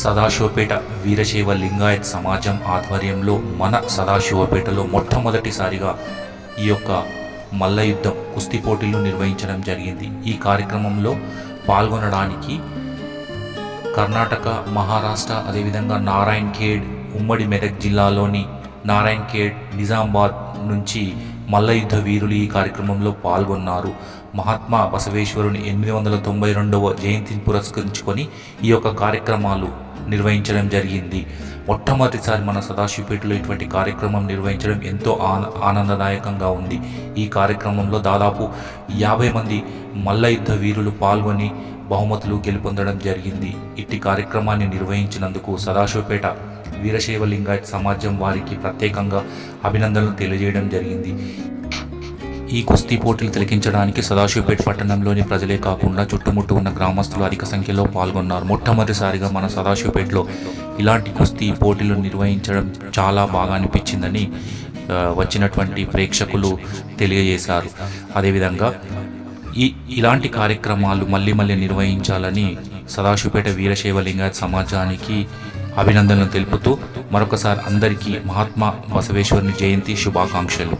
సదాశివపేట వీరశైవ లింగాయత్ సమాజం ఆధ్వర్యంలో మన సదాశివపేటలో మొట్టమొదటిసారిగా ఈ యొక్క మల్ల యుద్ధం కుస్తీ పోటీలు నిర్వహించడం జరిగింది. ఈ కార్యక్రమంలో పాల్గొనడానికి కర్ణాటక మహారాష్ట్ర అదేవిధంగా నారాయణ్ ఖేడ్ ఉమ్మడి మెదక్ జిల్లాలోని నారాయణ్ ఖేడ్ నిజామాబాద్ నుంచి మల్లయుద్ధ వీరులు ఈ కార్యక్రమంలో పాల్గొన్నారు. మహాత్మా బసవేశ్వరుని ఎనిమిది వందల తొంభై రెండవ జయంతిని పురస్కరించుకొని ఈ యొక్క కార్యక్రమాలు నిర్వహించడం జరిగింది. మొట్టమొదటిసారి మన సదాశివపేటలో ఇటువంటి కార్యక్రమం నిర్వహించడం ఎంతో ఆన ఆనందదాయకంగా ఉంది. ఈ కార్యక్రమంలో దాదాపు యాభై మంది మల్ల యుద్ధ వీరులు పాల్గొని బహుమతులు గెలుపొందడం జరిగింది. ఇట్టి కార్యక్రమాన్ని నిర్వహించినందుకు సదాశివపేట వీరశైవ లింగాయత్ సమాజం వారికి ప్రత్యేకంగా అభినందనలు తెలియజేయడం జరిగింది. ఈ కుస్తీ పోటీలు తిలకించడానికి సదాశివపేట పట్టణంలోని ప్రజలే కాకుండా చుట్టుముట్టు ఉన్న గ్రామస్తులు అధిక సంఖ్యలో పాల్గొన్నారు. మొట్టమొదటిసారిగా మన సదాశివపేటలో ఇలాంటి కుస్తీ పోటీలు నిర్వహించడం చాలా బాగా అనిపించిందని వచ్చినటువంటి ప్రేక్షకులు తెలియజేశారు. అదేవిధంగా ఈ ఇలాంటి కార్యక్రమాలు మళ్ళీ మళ్ళీ నిర్వహించాలని సదాశివపేట వీరశైవలింగ సమాజానికి అభినందనలు తెలుపుతూ మరొకసారి అందరికీ మహాత్మా బసవేశ్వరుని జయంతి శుభాకాంక్షలు.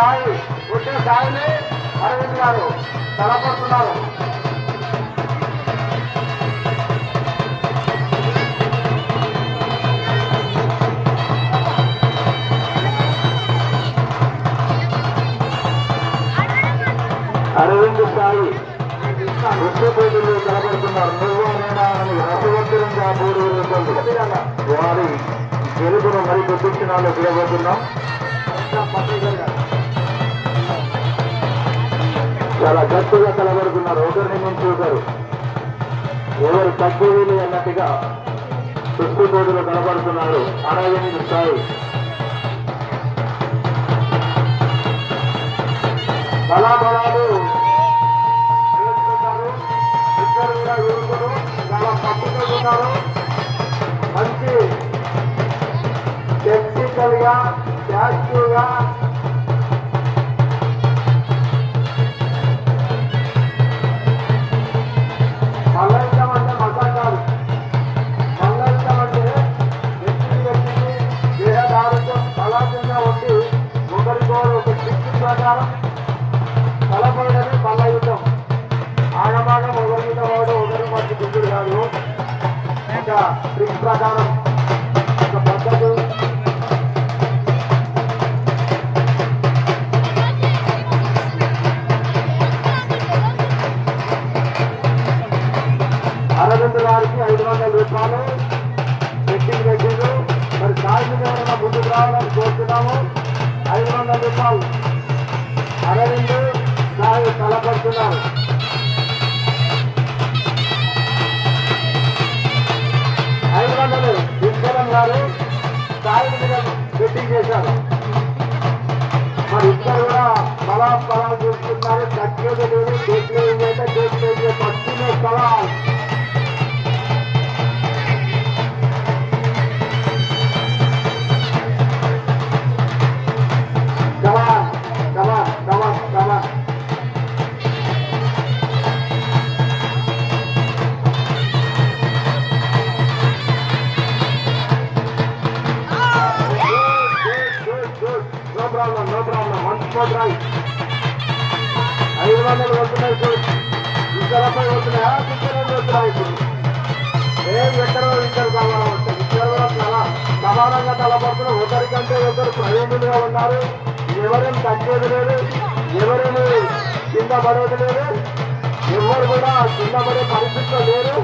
సాయి పుట్టిన సాయిని అరవింద్ గారు తలపడుతున్నారు. అరవింద్ సాయి వృక్షపోటీలు కనబడుతున్నారు నువ్వు నేనా అని మూడు వారి గెలుపును మరి కొద్ది క్షణాలు చాలా గట్టిగా కలబడుతున్నారు ఒకరిని మించి ఒకరు ఎవరు తక్కువ అన్నట్టుగా సుష్టి కనబడుతున్నారు అరవింద్ సాయి. బలా బలా ఆనంద్ గారికి ఐదు వందల రూపాయలు. పెట్టింగ్ పెట్టిండు మరి సాయి ఎవరైనా ముందుకు రావాలని కోరుతున్నాము. ఐదు వందల రూపాయలు. అరవింద్ సాయి తలపడుతున్నారు. ఐదు వందలు విశ్వరం గారు సాయి మీద పెట్టింగ్ చేశారు. మరి ఇద్దరు కూడా బలా బలాలు చూస్తున్నారు. తగ్గేది లేదు చేతిలో ఏదైతే చేతిలో పట్టుకునే సవాల్ problem. ఐదు వందలు వస్తున్నాయి ఇప్పుడు. ఇద్దరపై వస్తున్నాయా. ఇద్దరు వస్తున్నాయి ఇప్పుడు? ఏం ఎక్కడో ఇద్దరు కావాలి ఇద్దరు కూడా చాలా సమానంగా తలపడుతున్నారు ఒకరికంటే ఒకరు ప్రయోజనంగా ఉన్నారు. ఎవరేం తగ్గేది లేదు. ఎవరేమి కింద పడేది లేదు. ఎవరు కూడా కింద పడే పరిస్థితిలో లేరు.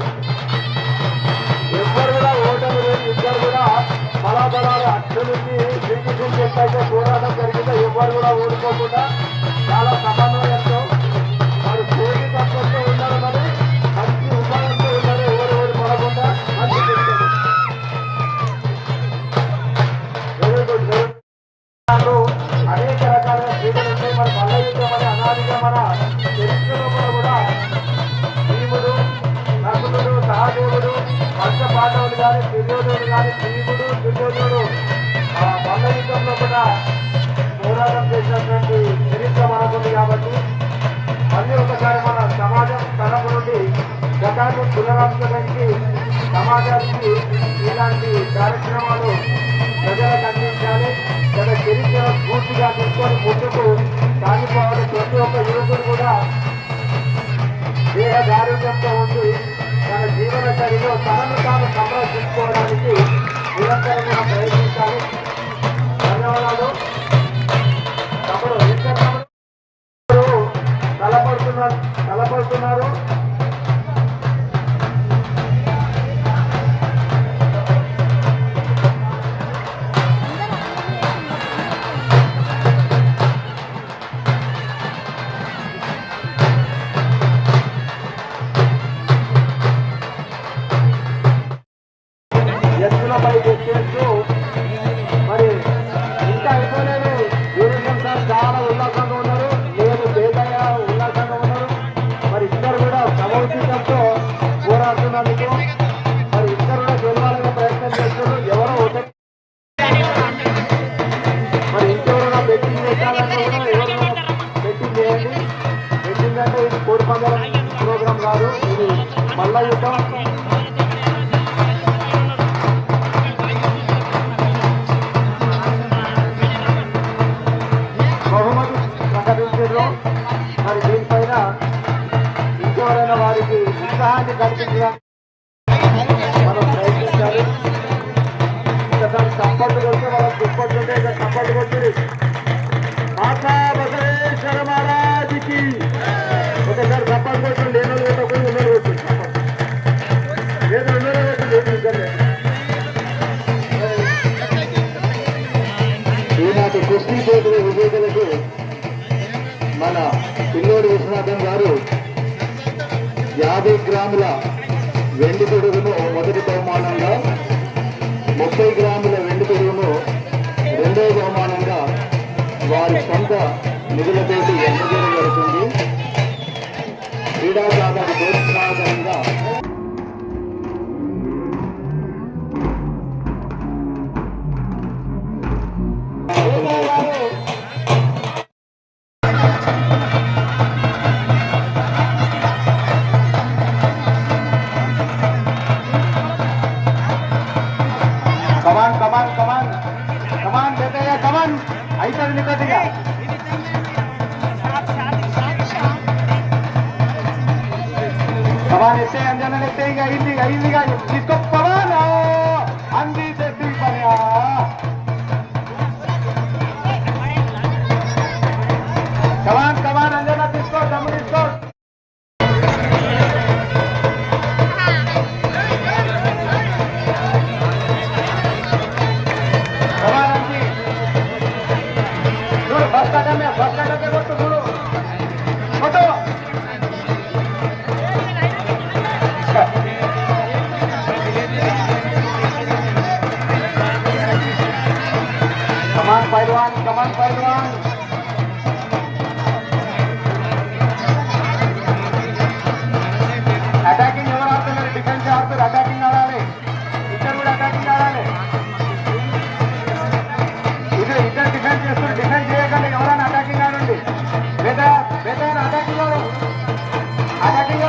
ఎవరు కూడా ఓటమి లేదు. ఇద్దరు కూడా బలాబలాలు అక్షరించి శ్రీకృష్ణుడు ఎట్లయితే పోరాటం జరిగిందో ఎవరు కూడా ఓడిపోకుండా చాలా సమన్వయంతో వారు కోరి తత్వంతో ఉన్నారు మరి మంచి ఉపాయంతో ఉన్నారు ఎవరు ఓడి పడకుండా మంచి వెరీ గుడ్ అనేక రకాలుగా క్రీడలు ఉంటాయి మన పల్లవిగా మన అనాదిగా మన చరిత్ర కూడా భీముడు నకులుడు సహదేవుడు పంచ పాండవులు కానీ దుర్యోధుడు కానీ భీముడు విధంగా పోరాటం చేసినటువంటి చరిత్ర మనకుంది కాబట్టి మళ్ళీ ఒకసారి మన సమాజం తరపు నుండి గతాన్ని పునరావించడానికి సమాజానికి ఇలాంటి కార్యక్రమాలు ప్రజలకు అందించాలి. తన చరిత్ర పూర్తిగా తీసుకొని ముందుకు సాగిపోవాలి. ప్రతి ఒక్క యువకుడు కూడా దేహదారుణ్యంతో ఉండి తన జీవన శైలిలో తనను తాను సంరక్షించుకోవడానికి నిరంతరంగా ప్రయత్నించాలి. తలపడుతున్నారు Ganti. నిధులతోటి ఎన్నికలు జరుగుతుంది క్రీడాకారులకు ప్రోత్సాహకరంగా Haga que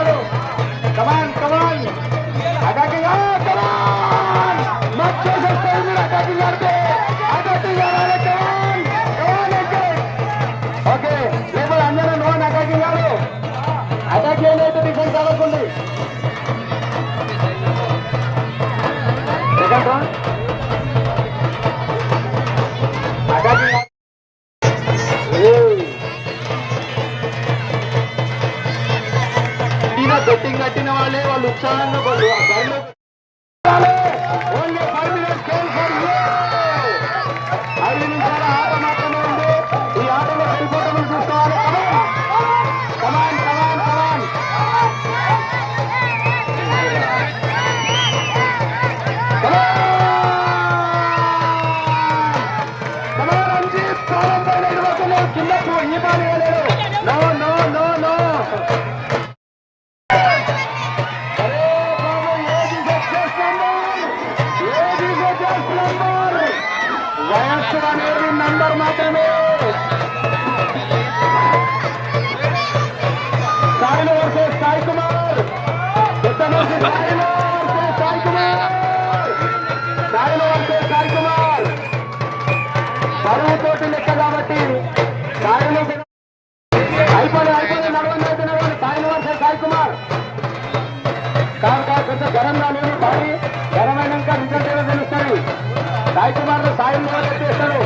ఆయుర్వేద చేశారు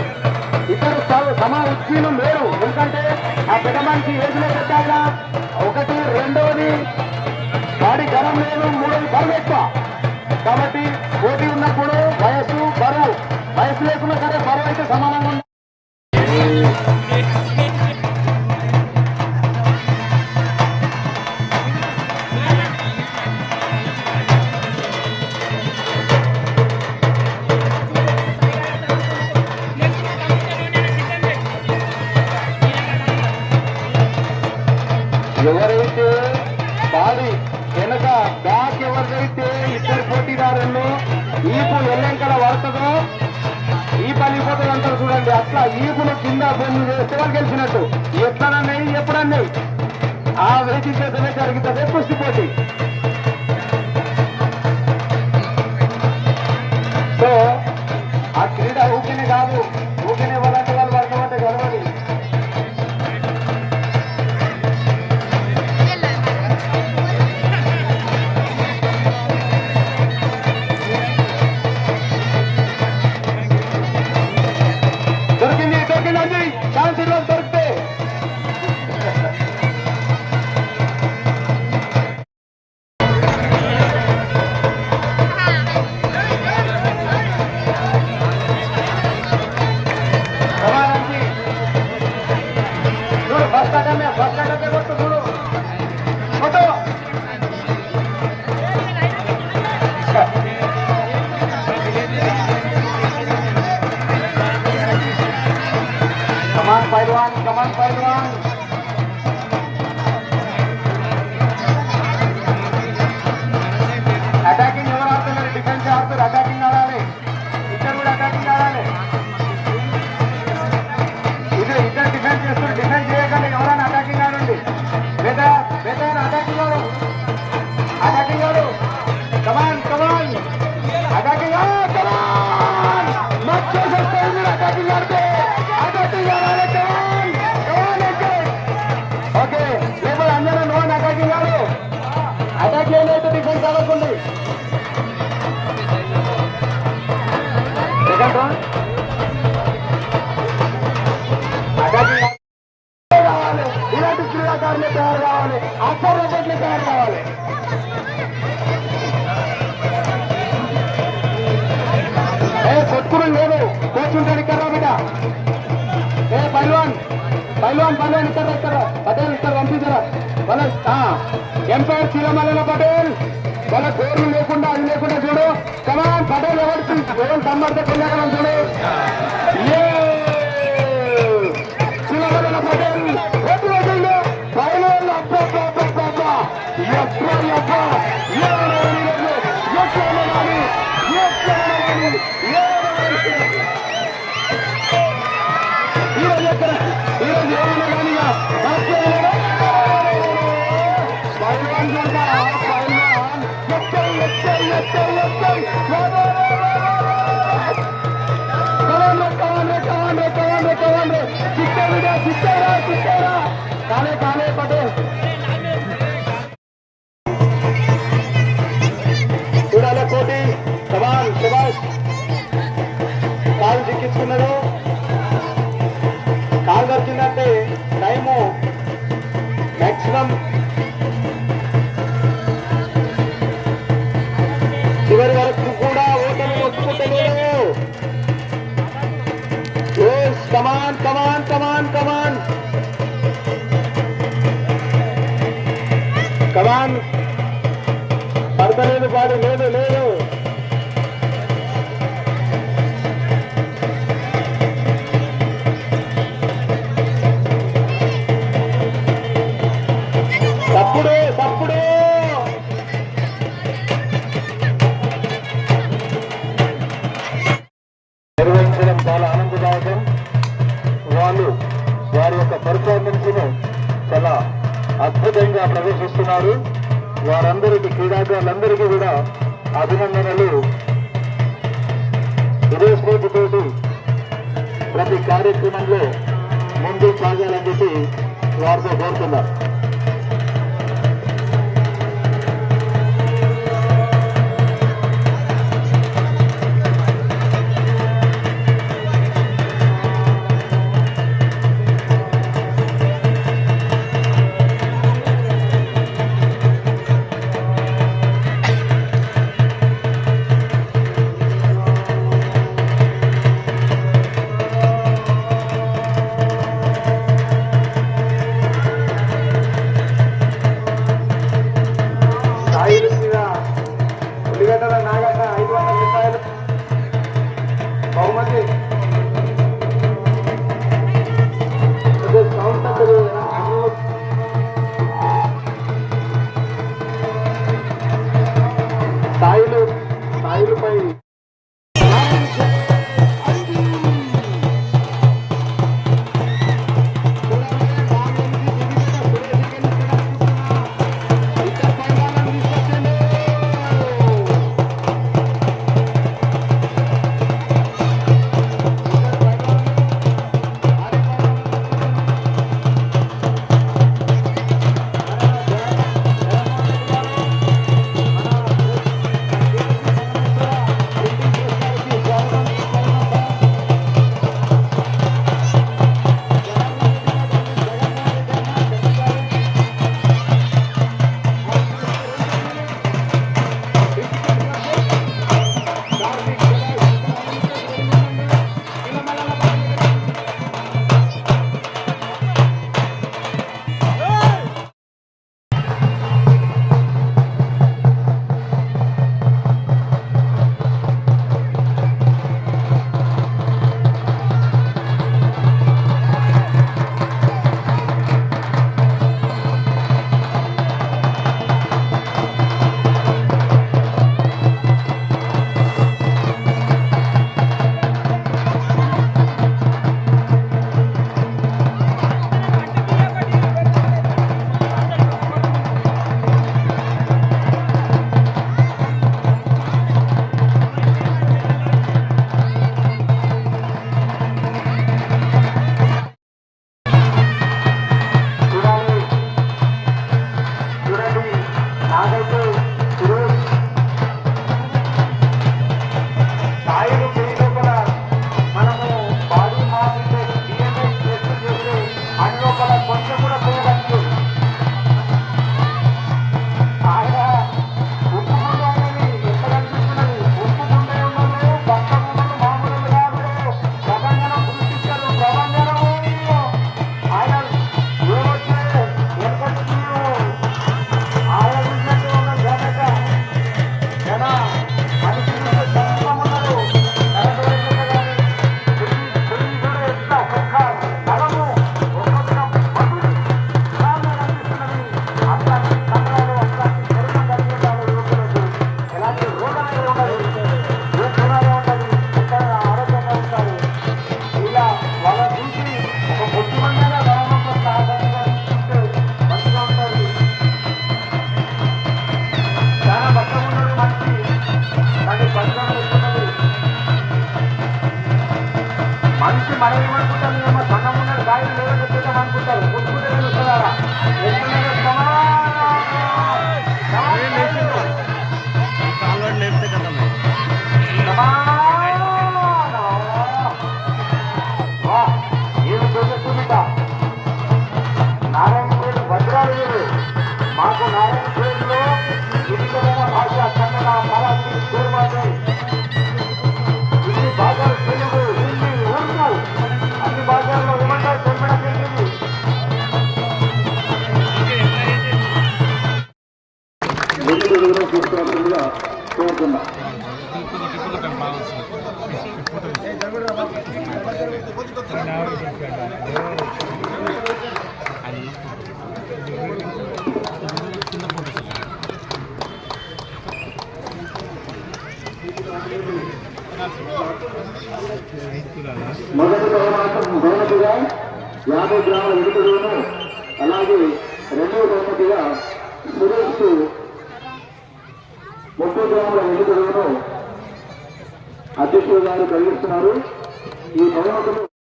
ఇద్దరు సమ ఉద్యీలు లేరు ఎందుకంటే ఆ పెద్ద మనిషి ఏజ్లో పెట్టాక ఒకటి రెండవది వాడి గరం లేదు మూడవది బరువు ఎక్కువ కాబట్టి పోటీ ఉన్న కూడా ఎప్పుడన్నా ఆ వేదిక జరిగితే కుస్తీ One. foi